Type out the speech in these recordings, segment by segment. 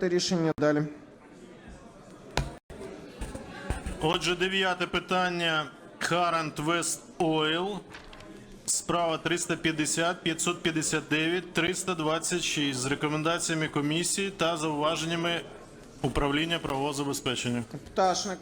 Рішення далі. Отже, дев'яте питання. Current West Oil. Справа 350, 559, 326 з рекомендаціями комісії та зауваженнями управління правового забезпечення. Пташник.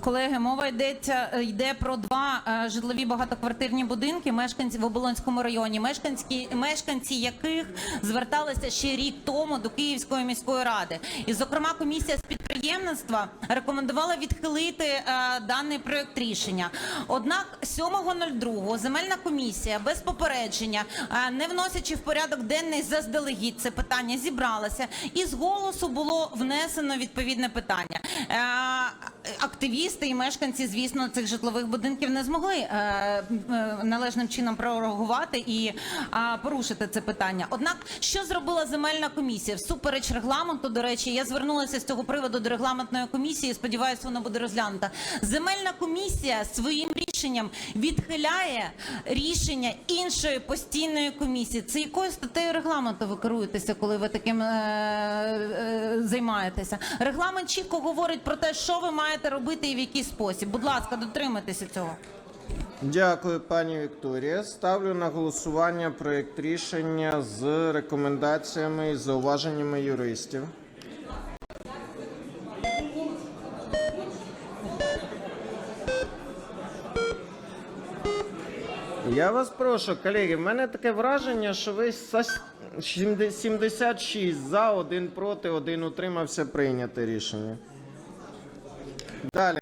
Колеги, мова йдеться йде про два е, житлові багатоквартирні будинки мешканців в Оболонському районі, мешканці, мешканці яких зверталися ще рік тому до Київської міської ради. І, зокрема, комісія з підприємництва рекомендувала відхилити е, даний проект рішення. Однак 7.02 земельна комісія без попередження, е, не вносячи в порядок денний заздалегідь це питання, зібралася і з голосу було внесено відповідне питання. Е, Активісти і мешканці, звісно, цих житлових будинків не змогли е, е, належним чином прореагувати і порушити це питання. Однак, що зробила земельна комісія? Всупереч регламенту, до речі, я звернулася з цього приводу до регламентної комісії. Сподіваюся, вона буде розглянута. Земельна комісія своїм рішенням відхиляє рішення іншої постійної комісії. Це якою статтею регламенту ви керуєтеся, коли ви таким е, займаєтеся? Регламент чітко говорить про те, що ви маєте робити і в який спосіб. Будь ласка, дотримайтеся цього. Дякую, пані Вікторія. Ставлю на голосування проєкт рішення з рекомендаціями і зауваженнями юристів. Я вас прошу, колеги, в мене таке враження, що ви са- 76 за, один проти, один утримався прийняти рішення. Далі.